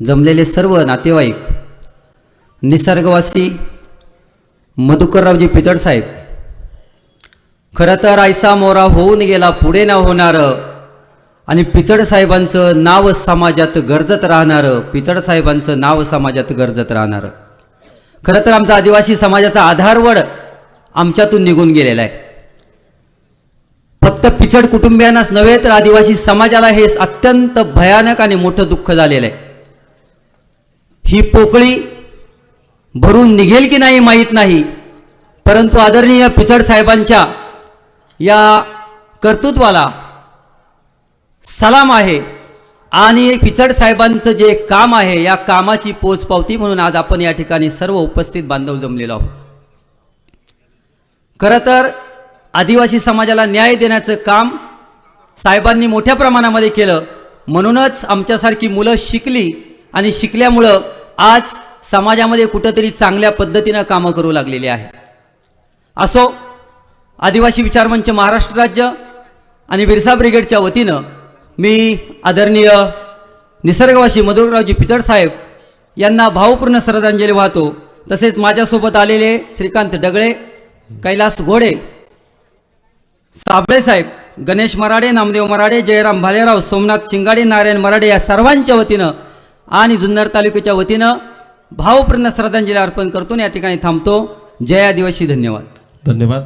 जमलेले सर्व नातेवाईक निसर्गवासी मधुकररावजी पिचड साहेब. खरं तर आयसा मोरा होऊन गेला पुढे ना होणारं आणि पिचड साहेबांचं नाव समाजात गरजत राहणारं पिचड साहेबांचं नाव समाजात गरजत राहणारं. खरं तर आमचा आदिवासी समाजाचा आधारवड आमच्यातून निघून गेलेला आहे. फक्त पिचड कुटुंबियांनाच नव्हे तर आदिवासी समाजाला हे अत्यंत भयानक आणि मोठं दुःख झालेलं आहे. ही पोकळी भरून निघेल की नाही माहीत नाही. परंतु आदरणीय पिचड साहेबांच्या या कर्तृत्वाला सलाम आहे. आणि पिचड साहेबांचं जे काम आहे या कामाची पोचपावती म्हणून आज आपण या ठिकाणी सर्व उपस्थित बांधव जमलेलो आहोत. खरं तर आदिवासी समाजाला न्याय देण्याचं काम साहेबांनी मोठ्या प्रमाणामध्ये केलं. म्हणूनच आमच्यासारखी मुलं शिकली आणि शिकल्यामुळं आज समाजामध्ये कुठंतरी चांगल्या पद्धतीनं कामं करू लागलेली आहे असो आदिवासी विचारमंच महाराष्ट्र राज्य आणि बिरसा ब्रिगेडच्या वतीनं मी आदरणीय निसर्गवासी मधुररावजी पिचड साहेब यांना भावपूर्ण श्रद्धांजली वाहतो. तसेच माझ्यासोबत आलेले श्रीकांत डगळे कैलास घोडे साबळे साहेब गणेश मराडे नामदेव मराडे जयराम भालेराव सोमनाथ शिंगाडे नारायण मराडे या सर्वांच्या वतीनं आणि जुन्नर तालुक्याच्या वतीनं भावपूर्ण श्रद्धांजली अर्पण करतो आणि या ठिकाणी थांबतो. जय आदिवासी धन्यवाद. धन्यवाद.